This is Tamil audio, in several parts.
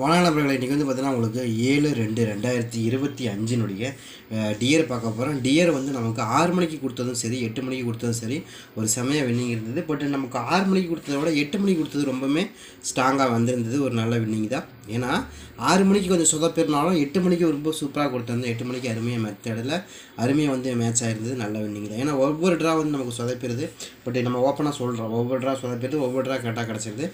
வணக்கம் நண்பர்களே இன்றைக்கி வந்து பார்த்திங்கன்னா உங்களுக்கு ஏழு ரெண்டு ரெண்டாயிரத்தி இருபத்தி அஞ்சினுடைய டியர் பார்க்க போகிறோம் டியர் வந்து நமக்கு ஆறு மணிக்கு கொடுத்ததும் சரி எட்டு மணிக்கு கொடுத்ததும் சரி ஒரு செமையாக வின்னிங் இருந்தது. பட் நமக்கு ஆறு மணிக்கு கொடுத்ததை விட எட்டு மணிக்கு கொடுத்தது ரொம்பவுமே ஸ்ட்ராங்காக வந்திருந்தது. ஒரு நல்ல வின்னிங் தான். ஏன்னா ஆறு மணிக்கு கொஞ்சம் சொதப்பிருந்தாலும் எட்டு மணிக்கு ரொம்ப சூப்பராக கொடுத்திருந்தோம் எட்டு மணிக்கு அருமையாக மெத்தடில் அருமையாக வந்து மேட்ச் ஆகிருந்தது நல்ல வின்னிங் தான். ஏன்னா ஒவ்வொரு ட்ரா வந்து நமக்கு சொதப்பிடுது பட் நம்ம ஓப்பனாக சொல்கிறோம் ஒவ்வொரு ட்ரா சொதப்பிடுது ஒவ்வொரு ட்ரா கரெக்டாக கிடச்சிருது.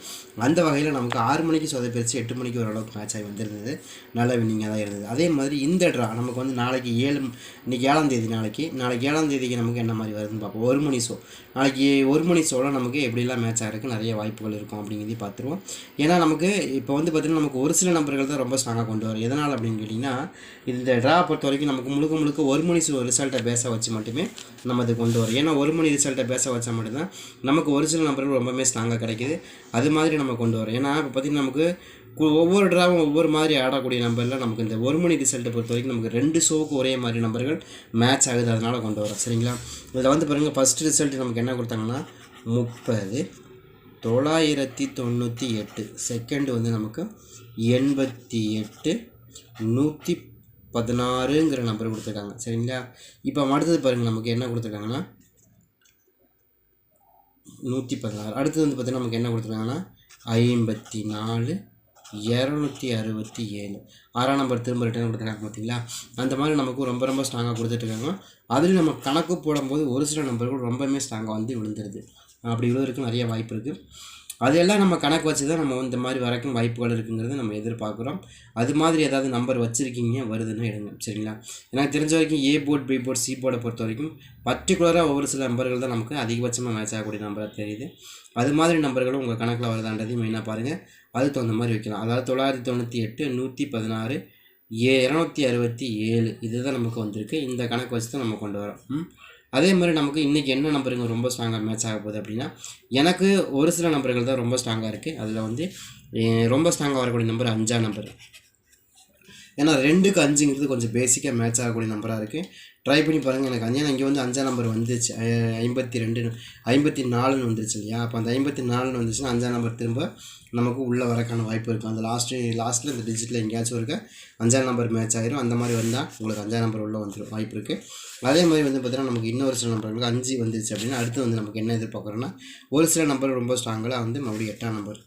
அந்த வகையில் நமக்கு ஆறு மணிக்கு சொதப்பிடுச்சு எட்டு மணிக்கு ஓரளவுக்கு மேட்ச் ஆகி வந்திருந்தது. நல்ல வின்னிங்காக தான் இருந்தது. அதே மாதிரி இந்த ட்ரா நமக்கு வந்து நாளைக்கு ஏழு இன்றைக்கி ஏழாம் தேதி நாளைக்கு. நாளைக்கு ஏழாம் தேதிக்கு நமக்கு என்ன மாதிரி வருதுன்னு பார்ப்போம். ஒரு மணி ஷோ நாளைக்கு ஒரு மணி ஷோவில் நமக்கு எப்படிலாம் மேட்ச் ஆகிறதுக்கு நிறைய வாய்ப்புகள் இருக்கும் அப்படிங்கிறதையும் பார்த்துருவோம். ஏன்னா நமக்கு இப்போ வந்து பார்த்திங்கன்னா நமக்கு ஒரு சில நபர்கள் தான் ரொம்ப ஸ்ட்ராங்காக கொண்டு வரும். எதனால் அப்படின்னு கேட்டிங்கன்னா இந்த ட்ரா பொறுத்த வரைக்கும் நமக்கு முழுக்க முழுக்க ஒரு மணி ரிசல்ட்டை பேச வச்சு மட்டுமே நம்ம அதை கொண்டு வரும். ஏன்னா ஒரு மணி ரிசல்ட்டை பேச வச்சா மட்டும்தான் நமக்கு ஒரு சில நம்பர்கள் ரொம்பவே ஸ்ட்ராங்காக கிடைக்குது. அது மாதிரி நம்ம கொண்டு வரோம். ஏன்னா இப்போ பார்த்திங்கன்னா நமக்கு ஒவ்வொரு ட்ராவும் ஒவ்வொரு மாதிரி ஆடக்கூடிய நம்பரில் நமக்கு இந்த ஒரு மணி ரிசல்ட்டை பொறுத்த வரைக்கும் நமக்கு ரெண்டு ஷோவுக்கு ஒரே மாதிரி நம்பர்கள் மேட்ச் ஆகுது அதனால் கொண்டு வரோம். சரிங்களா? இதில் வந்து பாருங்கள் ஃபஸ்ட் ரிசல்ட் நமக்கு என்ன கொடுத்தாங்கன்னா முப்பது தொள்ளாயிரத்தி தொண்ணூற்றி எட்டு. செகண்ட் வந்து நமக்கு எண்பத்தி எட்டு நூற்றி பதினாறுங்கிற நம்பர் கொடுத்துருக்காங்க. சரிங்களா? இப்போ அடுத்தது பாருங்கள் நமக்கு என்ன கொடுத்துருக்காங்கன்னா நூற்றி பதினாறு. அடுத்தது வந்து பார்த்தீங்கன்னா நமக்கு என்ன கொடுத்துருக்காங்கன்னா ஐம்பத்தி நாலு இரநூத்தி அறுபத்தி ஏழு. ஆறாம் நம்பர் திரும்ப ரிட்டர்ன் கொடுத்துருக்காங்க பார்த்தீங்களா? அந்த மாதிரி நமக்கு ரொம்ப ரொம்ப ஸ்ட்ராங்காக கொடுத்துட்ருக்காங்க அதுலேயும் நம்ம கணக்கு போடும்போது ஒரு சில நம்பர்கள் ரொம்பவுமே ஸ்ட்ராங்காக வந்து விழுந்துருது. அப்படி விழுவதற்கு நிறைய வாய்ப்பு இருக்குது அதெல்லாம் நம்ம கணக்கு வச்சு தான் நம்ம இந்த மாதிரி வரைக்கும் வாய்ப்புகள் இருக்குங்கிறத நம்ம எதிர்பார்க்குறோம். அது மாதிரி ஏதாவது நம்பர் வச்சுருக்கீங்க வருதுன்னு எடுங்க. சரிங்களா? எனக்கு தெரிஞ்ச வரைக்கும் A board B board C போர்டை பொறுத்த வரைக்கும் பர்டிகுலராக ஒவ்வொரு சில நம்பர்கள் தான் நமக்கு அதிகபட்சமாக மேட்ச் ஆகக்கூடிய நம்பராக தெரியுது. அது மாதிரி நம்பர்களும் உங்கள் கணக்கில் வருதான்றதையும் மெயினாக பாருங்கள் அதுக்கு தகுந்த மாதிரி வைக்கலாம். அதாவது தொள்ளாயிரத்தி தொண்ணூற்றி எட்டு நூற்றி பதினாறு ஏ இரநூத்தி அறுபத்தி ஏழு. இதுதான் நமக்கு வந்திருக்கு. இந்த கணக்கு வச்சு தான் நம்ம கொண்டு வரோம். ம்? அதே மாதிரி நமக்கு இன்றைக்கி என்ன நம்பருங்க ரொம்ப ஸ்ட்ராங்காக மேட்ச் ஆக போகுது அப்படின்னா எனக்கு ஒரு சில நம்பர்கள் தான் ரொம்ப ஸ்ட்ராங்காக இருக்குது அதில் வந்து ரொம்ப ஸ்ட்ராங்காக வரக்கூடிய நம்பர் அஞ்சாம் நம்பர். ஏன்னா ரெண்டுக்கு அஞ்சுங்கிறது கொஞ்சம் பேசிக்காக மேட்ச் ஆகக்கூடிய நம்பராக இருக்குது ட்ரை பண்ணி பாருங்கள் எனக்கு அஞ்சா இங்கே வந்து அஞ்சாம் நம்பர் வந்துச்சு. ஐம்பத்தி ரெண்டு ஐம்பத்தி நாலுன்னு வந்துருச்சு இல்லையா? அப்போ அந்த ஐம்பத்தி நாலுன்னு வந்துச்சுன்னா அஞ்சாம் நம்பர் திரும்ப நமக்கு உள்ளே வரக்கான வாய்ப்பு இருக்கும். அந்த லாஸ்ட்டு லாஸ்ட்டில் இந்த டிஜிட்டில் எங்கேயாச்சும் இருக்க அஞ்சாம் நம்பர் மேட்ச் ஆகிரும் அந்த மாதிரி வந்தால் உங்களுக்கு அஞ்சாம் நம்பர் உள்ளே வந்துடும் வாய்ப்பு இருக்குது அதே மாதிரி வந்து பார்த்தீங்கன்னா நமக்கு இன்னொரு சில நம்பர்களுக்கு அஞ்சு வந்துருச்சு அப்படின்னா அடுத்து வந்து நமக்கு என்ன எதிர்பார்க்குறோன்னா ஒரு சில நம்பர் ரொம்ப ஸ்ட்ராங்கலாக வந்து மறுபடியும் எட்டாம் நம்பர்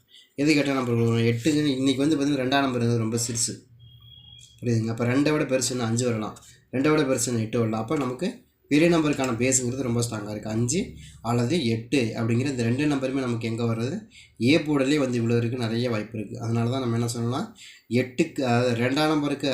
எதுக்கு எட்டாம் நம்பர் எட்டு இன்றைக்கி வந்து பார்த்திங்கன்னா ரெண்டாம் நம்பர் வந்து ரொம்ப சிறுசு. புரியுதுங்க அப்போ ரெண்டை விட பெருசுன்னு அஞ்சு வரலாம். ரெண்டை விட பெருசு எட்டு வரலாம் அப்போ நமக்கு பெரிய நம்பருக்கான பேஸுங்கிறது ரொம்ப ஸ்ட்ராங்காக இருக்குது அஞ்சு அல்லது எட்டு அப்படிங்கிற இந்த ரெண்டு நம்பருமே நமக்கு எங்கே வர்றது? ஏ போர்டிலே வந்து இவ்வளோ இருக்குது நிறைய வாய்ப்பு இருக்குது அதனால தான் நம்ம என்ன சொல்லலாம்? எட்டுக்கு அதாவது ரெண்டாம் நம்பருக்கு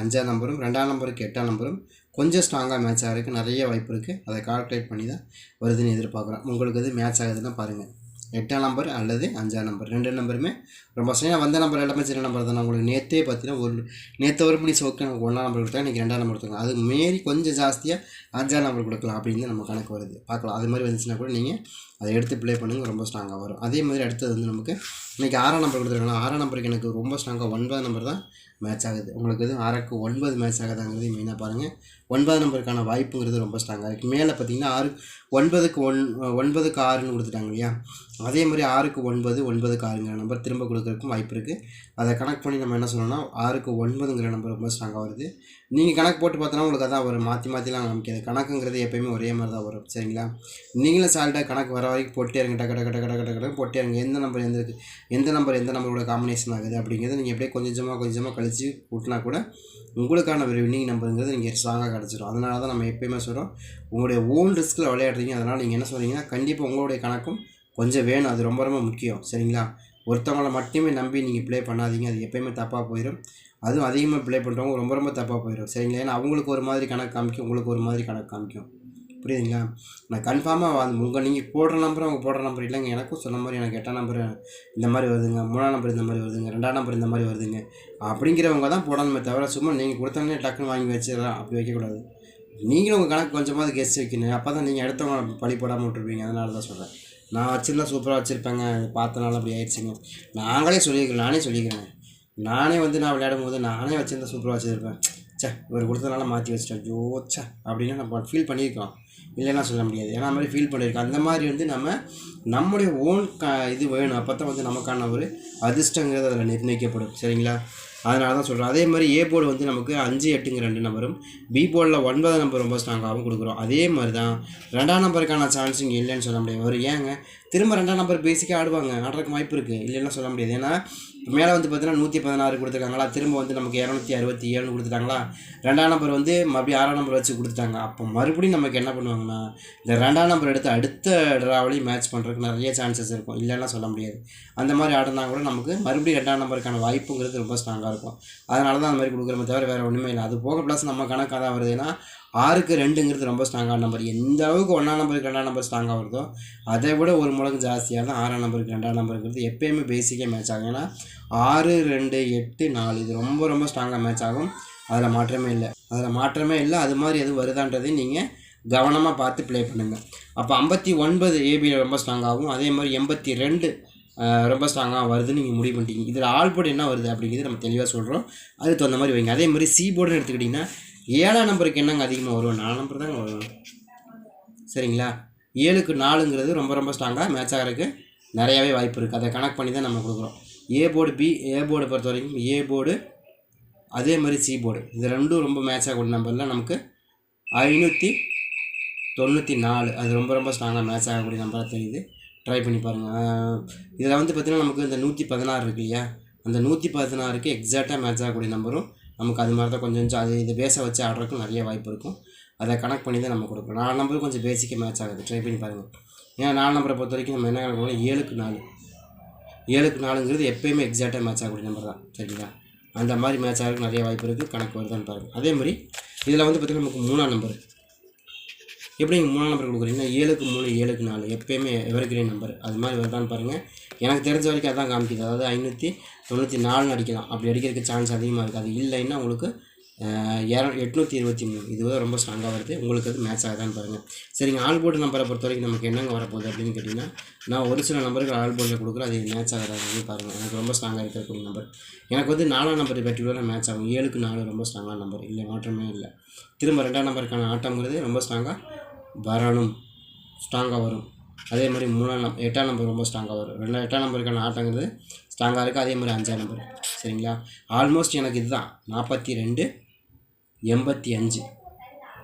அஞ்சாம் நம்பரும் ரெண்டாம் நம்பருக்கு எட்டாம் நம்பரும் கொஞ்சம் ஸ்ட்ராங்காக மேட்ச் ஆகிறதுக்கு நிறைய வாய்ப்பு இருக்குது அதை கால்குலேட் பண்ணி தான் வருதுன்னு எதிர்பார்க்குறோம். உங்களுக்கு இது மேட்ச் ஆகுதுன்னா பாருங்கள் எட்டாம் நம்பர் அல்லது அஞ்சாம் நம்பர் ரெண்டு நம்பருமே ரொம்ப ஸ்ட்ராங்காக வந்த நம்பர் எல்லாமே சின்ன நம்பர் தான். உங்களுக்கு நேற்றே பார்த்தீங்கன்னா ஒரு நேற்று ஒரு மணி சோக்கு நமக்கு ஒன்றாம் நம்பர் கொடுத்தா இன்றைக்கி ரெண்டாம் நம்பர் கொடுத்தாங்க அது மாரி கொஞ்சம் ஜாஸ்தியாக அஞ்சாம் நம்பர் கொடுக்கலாம் அப்படின்னு நம்ம கணக்கு வருது. பார்க்கலாம். அது மாதிரி வந்துச்சுன்னா கூட நீங்கள் அதை எடுத்து ப்ளே பண்ணுங்க ரொம்ப ஸ்ட்ராங்காக வரும். அதே மாதிரி அடுத்தது வந்து நமக்கு இன்றைக்கி ஆறாம் நம்பர் கொடுத்துருக்காங்க ஆறாம் நம்பருக்கு எனக்கு ரொம்ப ஸ்ட்ராங்காக ஒன்பதாம் நம்பர் தான் மேட்ச் ஆகுது. உங்களுக்கு இது ஆறுக்கு ஒன்பது மேட்ச் ஆகுதாங்கிறது மெயினாக பாருங்கள் ஒன்பதாம் நம்பருக்கான வாய்ப்புங்கிறது ரொம்ப ஸ்ட்ராங்காக இருக்குது மேலே பார்த்தீங்கன்னா ஆறு ஒன்பதுக்கு ஒன் ஒன்பதுக்கு ஆறுன்னு கொடுத்துட்டாங்க இல்லையா? அதே மாதிரி ஆறுக்கு ஒன்பது ஒன்பதுக்கு ஆறுங்கிற நம்பர் திரும்ப கொடுக்கறதுக்கும் வாய்ப்பு இருக்குது அதை கனெக்ட் பண்ணி நம்ம என்ன சொல்லணும்னா ஆறுக்கு ஒன்பதுங்கிற நம்பர் ரொம்ப ஸ்ட்ராங்காக வருது. நீங்கள் கணக்கு போட்டு பார்த்தோன்னா உங்களுக்கு அதான் வரும். மாற்றி மாற்றிலாம் காமிக்காது. கணக்குங்கிறது எப்பயுமே ஒரே மாதிரி தான் வரும். சரிங்களா? நீங்களும் சால்ட்டாக கணக்கு வர வரைக்கும் போட்டே இருங்க. டக்கு டக்கு டக்கு டக்கு டக்கு போட்டே இருங்க. எந்த நம்பர் எந்த இருக்கு எந்த நம்பர் எந்த நம்பரோட காம்பினேஷன் ஆகுது அப்படிங்கிறத நீங்கள் எப்படியே கொஞ்சமாக கொஞ்சமாக கழித்து கூட்டினா கூட உங்களுக்கான ஒரு வின்னிங் நம்பருங்கிறது நீங்கள் ஸ்ட்ராங்காக கிடச்சிடும் அதனால தான் நம்ம எப்பயுமே சொல்கிறோம் உங்களுடைய ஓன் ரிஸ்கில் விளையாடுறீங்க. அதனால் நீங்கள் என்ன சொல்கிறீங்கன்னா கண்டிப்பாக உங்களுடைய கணக்கும் கொஞ்சம் வேணும். அது ரொம்ப ரொம்ப முக்கியம். சரிங்களா? ஒருத்தவங்களை மட்டுமே நம்பி நீங்கள் ப்ளே பண்ணாதீங்க. அது எப்பயுமே தப்பாக போயிடும் அதுவும் அதிகமாக ப்ளே பண்ணுறவங்க ரொம்ப ரொம்ப தப்பாக போயிடும் சரிங்களா? ஏன்னா அவங்களுக்கு ஒரு மாதிரி கணக்கு காமிக்கும் உங்களுக்கு ஒரு மாதிரி கணக்கு காமிக்கும். புரியுதுங்களா? நான் கன்ஃபார்மாக அது உங்கள் நீங்கள் போடுற நம்பர் அவங்க போடுற நம்பர் இல்லைங்க. எனக்கும் சொன்ன மாதிரி எனக்கு எட்டாம் நம்பர் இந்த மாதிரி வருதுங்க மூணாம் நம்பர் இந்த மாதிரி வருதுங்க ரெண்டாம் நம்பர் இந்த மாதிரி வருதுங்க. அப்படிங்கிறவங்க தான் போடணுமே தவிர சும்மா நீங்கள் கொடுத்தோன்னே டக்குன்னு வாங்கி வச்சிடலாம். அப்படி வைக்கக்கூடாது. நீங்களும் உங்கள் கணக்கு கொஞ்சமாவது கெஸ்ட் வைக்கணும். அப்போ தான் நீங்கள் அடுத்தவங்க பழி போடாமல் விட்டுருப்பீங்க அதனால தான் சொல்கிறேன் நான் வச்சுருந்தா சூப்பராக வச்சுருப்பேங்க. பார்த்தனால அப்படி ஆயிடுச்சுங்க. நாங்களே சொல்லியிருக்கிறேன் நானே சொல்லிக்கிறேன் நானே வந்து நான் விளையாடும் போது நானே வச்சுருந்தா சூப்பராக வச்சுருப்பேன். ச்சே இவர் கொடுத்தனால மாற்றி வச்சிட்டேன். ஐயோ சே அப்படின்னு நம்ம ஃபீல் பண்ணியிருக்கோம் இல்லைன்னா சொல்ல முடியாது. ஏன்னா மாதிரி ஃபீல் பண்ணியிருக்கோம் அந்த மாதிரி வந்து நம்ம நம்முடைய ஓன் க இது வேணும். அப்போ தான் வந்து நமக்கான ஒரு அதிர்ஷ்டங்கிறது அதில் நிர்ணயிக்கப்படும். சரிங்களா? அதனால தான் சொல்கிறோம் அதே மாதிரி ஏ போர்டு வந்து நமக்கு அஞ்சு எட்டுங்க ரெண்டு நம்பரும் பி போர்டில் ஒன்பது நம்பர் ரொம்ப ஸ்ட்ராங்காகவும் கொடுக்குறோம். அதே மாதிரி தான் ரெண்டாம் நம்பருக்கான சான்ஸ் இங்கே இல்லைன்னு சொல்ல முடியாது. ஒரு ஏங்க திரும்ப ரெண்டாம் நம்பர் பேசிக்காக ஆடுவாங்க. ஆடுறதுக்கு வாய்ப்பு இருக்குது இல்லைன்னா சொல்ல முடியாது. ஏன்னா மேலே வந்து பார்த்தீங்கன்னா நூற்றி பதினாறு கொடுத்துருக்காங்களா. திரும்ப வந்து நமக்கு இரநூத்தி அறுபத்தி ஏழு கொடுத்துட்டாங்களா. ரெண்டாம் நம்பர் வந்து மறுபடியும் ஆறாம் நம்பர் வச்சு கொடுத்துட்டாங்க. அப்போ மறுபடியும் நமக்கு என்ன பண்ணுவாங்கன்னா இந்த ரெண்டாம் நம்பர் எடுத்து அடுத்த ட்ராவலையும் மேட்ச் பண்ணுறதுக்கு நிறைய சான்சஸ் இருக்கும். இல்லைன்னா சொல்ல முடியாது. அந்த மாதிரி ஆடினா கூட நமக்கு மறுபடியும் ரெண்டாம் நம்பருக்கான வாய்ப்புங்கிறது ரொம்ப ஸ்ட்ராங்காக இருக்கும். அதனால தான் அந்த மாதிரி கொடுக்குறோமே தவிர வேறு ஒன்றுமே இல்லை. அது போக ப்ளஸ் நம்ம கணக்காக தான் வருதுன்னா ஆறுக்கு ரெண்டுங்கிறது ரொம்ப ஸ்ட்ராங்கான நம்பர் எந்த அளவுக்கு ஒன்றாம் நம்பருக்கு ரெண்டாம் நம்பர் ஸ்ட்ராங்காக வருதோ அதை விட ஒரு முழங்கு ஜாஸ்தியாக தான் ஆறாம் நம்பருக்கு ரெண்டாம் நம்பருங்கிறது எப்பயுமே பேசிக்காக மேட்ச் ஆகும். ஏன்னா ஆறு ரெண்டு எட்டு நாலு இது ரொம்ப ரொம்ப ஸ்ட்ராங்காக மேட்ச் ஆகும். அதில் மாற்றமே இல்லை. அதில் மாற்றமே இல்லை. அது மாதிரி எதுவும் வருதான்றதையும் நீங்கள் கவனமாக பார்த்து ப்ளே பண்ணுங்கள் அப்போ ஐம்பத்தி ஒன்பது ஏபியில் ரொம்ப ஸ்ட்ராங்காகவும் அதே மாதிரி எண்பத்தி ரெண்டு ரொம்ப ஸ்ட்ராங்காக வருதுன்னு நீங்கள் முடிவு பண்ணிட்டீங்க. இதில் ஆல்போர்டு என்ன வருது அப்படிங்கிறது நம்ம தெளிவாக சொல்கிறோம் அதுக்கு தகுந்த மாதிரி வைங்க. அதே மாதிரி சி போர்டுன்னு எடுத்துக்கிட்டிங்கன்னா ஏழாம் நம்பருக்கு என்னங்க அதிகமாக வரும்? நாலு நம்பர் தாங்க வரும். சரிங்களா? ஏழுக்கு நாலுங்கிறது ரொம்ப ரொம்ப ஸ்ட்ராங்காக மேட்ச் ஆகிறதுக்கு நிறையாவே வாய்ப்பு இருக்குது அதை கனெக்ட் பண்ணி தான் நம்ம கொடுக்குறோம். ஏ போர்டு பி ஏ போர்டை பொறுத்த வரைக்கும் ஏ போர்டு அதே மாதிரி சி போர்டு இது ரெண்டும் ரொம்ப மேட்ச் ஆகக்கூடிய நம்பரில் நமக்கு ஐநூற்றி தொண்ணூற்றி நாலு. அது ரொம்ப ரொம்ப ஸ்ட்ராங்காக மேட்ச் ஆகக்கூடிய நம்பராக தெரியுது. ட்ரை பண்ணி பாருங்கள் இதில் வந்து பார்த்திங்கன்னா நமக்கு இந்த நூற்றி பதினாறு இருக்கு இல்லையா? அந்த நூற்றி பதினாறுக்கு எக்ஸாக்டாக மேட்ச் ஆகக்கூடிய நம்பரும் நமக்கு அது மாதிரி தான் கொஞ்சம் கொஞ்சம் அது இது பேஸை வச்சு ஆடுறதுக்கு நிறைய வாய்ப்பு இருக்கும். அதை கனெக்ட் பண்ணி தான் நம்ம கொடுக்கணும். நாலு நம்பருக்கு கொஞ்சம் பேசிக்காக மேட்ச் ஆகுது. ட்ரை பண்ணி பாருங்கள் ஏன்னா நாலு நம்பரை பொறுத்த வரைக்கும் நம்ம என்ன கணக்கு ஏழுக்கு நாலு. ஏழுக்கு நாலுங்கிறது எப்பயுமே எக்ஸாக்டாக மேட்ச் ஆகக்கூடிய நம்பர் தான். சரிங்களா? அந்த மாதிரி மேட்ச் ஆகிறதுக்கு நிறைய வாய்ப்பு இருக்குது கணக்கு வருதான்னு பாருங்கள் அதே மாதிரி இதில் வந்து பார்த்திங்கன்னா நமக்கு மூணாம் நம்பர் எப்படி நீங்கள் மூணாம் நம்பர் கொடுக்குறீங்கன்னா ஏழுக்கு மூணு ஏழுக்கு நாலு. எப்பயுமே எவர்கிரீன் நம்பர் அது மாதிரி வருதான்னு பாருங்கள் எனக்கு தெரிஞ்ச வரைக்கும் அதான் காமிக்குது. அதாவது ஐநூற்றி தொண்ணூற்றி நாலுன்னு அடிக்கலாம். அப்படி அடிக்கிறதுக்கு சான்ஸ் அதிகமாக இருக்குது அது இல்லைன்னா உங்களுக்கு இர எட்நூற்றி இருபத்தி மூணு. இது ரொம்ப ஸ்ட்ராங்காக வருது. உங்களுக்கு அது மேட்ச் ஆகுதான்னு பாருங்கள் சரிங்க ஆல் போர்டு நம்பரை பொறுத்த வரைக்கும் நமக்கு என்னங்க வரப்போகுது அப்படின்னு கேட்டிங்கன்னா நான் ஒரு சில நம்பருக்கு ஆல் போர்டில் கொடுக்குறேன். அது மேட்ச் ஆகிறாங்க பாருங்கள் எனக்கு ரொம்ப ஸ்ட்ராங்காக இருக்கக்கூடிய நம்பர் எனக்கு வந்து நாலாம் நம்பர் பர்டிகுலராக மேட்ச் ஆகும். ஏழுக்கு நாலு ரொம்ப ஸ்ட்ராங்கான நம்பர் இல்லை மாற்றமே இல்லை. திரும்ப ரெண்டாம் நம்பருக்கான ஆட்டம்ங்கிறது ரொம்ப ஸ்ட்ராங்காக வரணும் ஸ்ட்ராங்காக வரும். அதே மாதிரி மூணாம் நம்பர் எட்டாம் நம்பர் ரொம்ப ஸ்ட்ராங்காக வரும். ரெண்டாம் எட்டாம் நம்பருக்கான ஆட்டங்கிறது ஸ்ட்ராங்காக இருக்குது அதே மாதிரி அஞ்சாம் நம்பர் சரிங்களா? ஆல்மோஸ்ட் எனக்கு இதுதான். நாற்பத்தி ரெண்டு எண்பத்தி அஞ்சு.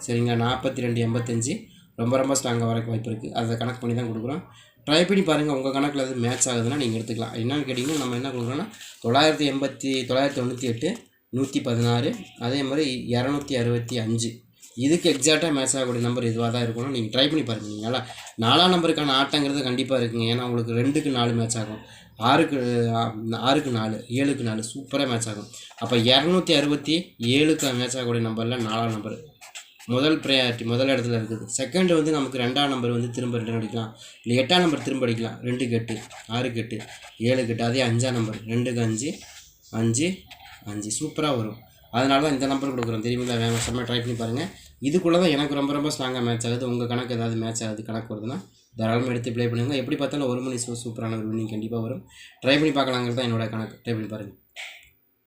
சரிங்களா? நாற்பத்தி ரெண்டு எண்பத்தஞ்சு ரொம்ப ரொம்ப ஸ்ட்ராங்காக வரக்கு வாய்ப்பு இருக்குது அதை கணக்கு பண்ணி தான் கொடுக்குறோம். ட்ரை பண்ணி பாருங்கள் உங்கள் கணக்கில் எது மேட்ச் ஆகுதுன்னா நீங்கள் எடுத்துக்கலாம். என்னென்னு கேட்டிங்கன்னா நம்ம என்ன கொடுக்குறோன்னா தொள்ளாயிரத்தி எண்பத்தி தொள்ளாயிரத்தி தொண்ணூற்றி எட்டு நூற்றி பதினாறு. அதே மாதிரி இரநூத்தி அறுபத்தி அஞ்சு. இதுக்கு எக்ஸாக்டாக மேட்ச் ஆகக்கூடிய நம்பர் இதுவாக தான் இருக்கணும் நீங்கள் ட்ரை பண்ணி பாருங்கள் நீங்களா நாலாம் நம்பருக்கான ஆட்டங்கிறது கண்டிப்பாக இருக்குங்க. ஏன்னா உங்களுக்கு ரெண்டுக்கு நாலு மேட்ச் ஆகும். ஆறுக்கு ஆறுக்கு நாலு ஏழுக்கு நாலு சூப்பராக மேட்ச் ஆகும். அப்போ இரநூத்தி அறுபத்தி ஏழுக்கு மேட்ச் ஆகக்கூடிய நம்பரில் நாலாம் நம்பர் முதல் ப்ரையாரிட்டி முதல் இடத்துல இருக்குது. செகண்ட் வந்து நமக்கு ரெண்டாம் நம்பர் வந்து திரும்ப ரிட்டர்ன் அடிக்கலாம். இல்லை எட்டாம் நம்பர் திரும்ப அடிக்கலாம். ரெண்டுக்கு எட்டு ஆறுக்கு எட்டு ஏழுக்கு எட்டு அதே அஞ்சாம் நம்பர் ரெண்டுக்கு அஞ்சு அஞ்சு அஞ்சு. சூப்பராக வரும். அதனால தான் இந்த நம்பர் கொடுக்குறோம். தெரியுமில்ல? வேகமாக செம்ம ட்ரை பண்ணி பாருங்கள் இதுக்குள்ளே தான் எனக்கு ரொம்ப ரொம்ப ஸ்ட்ராங்காக மேட்ச் ஆகுது. உங்கள் கணக்கு ஏதாவது மேட்ச் ஆகுது கணக்கு வருதுன்னா தாராளமாக எடுத்து ப்ளே பண்ணுங்கள் எப்படி பார்த்தாலும் ஒரு மணி ஷோ சூப்பரான ஒரு வின்னிங் கண்டிப்பாக வரும். ட்ரை பண்ணி பார்க்கலாங்கிறது தான் என்னோட கணக்கு. ட்ரை பண்ணி பாருங்கள்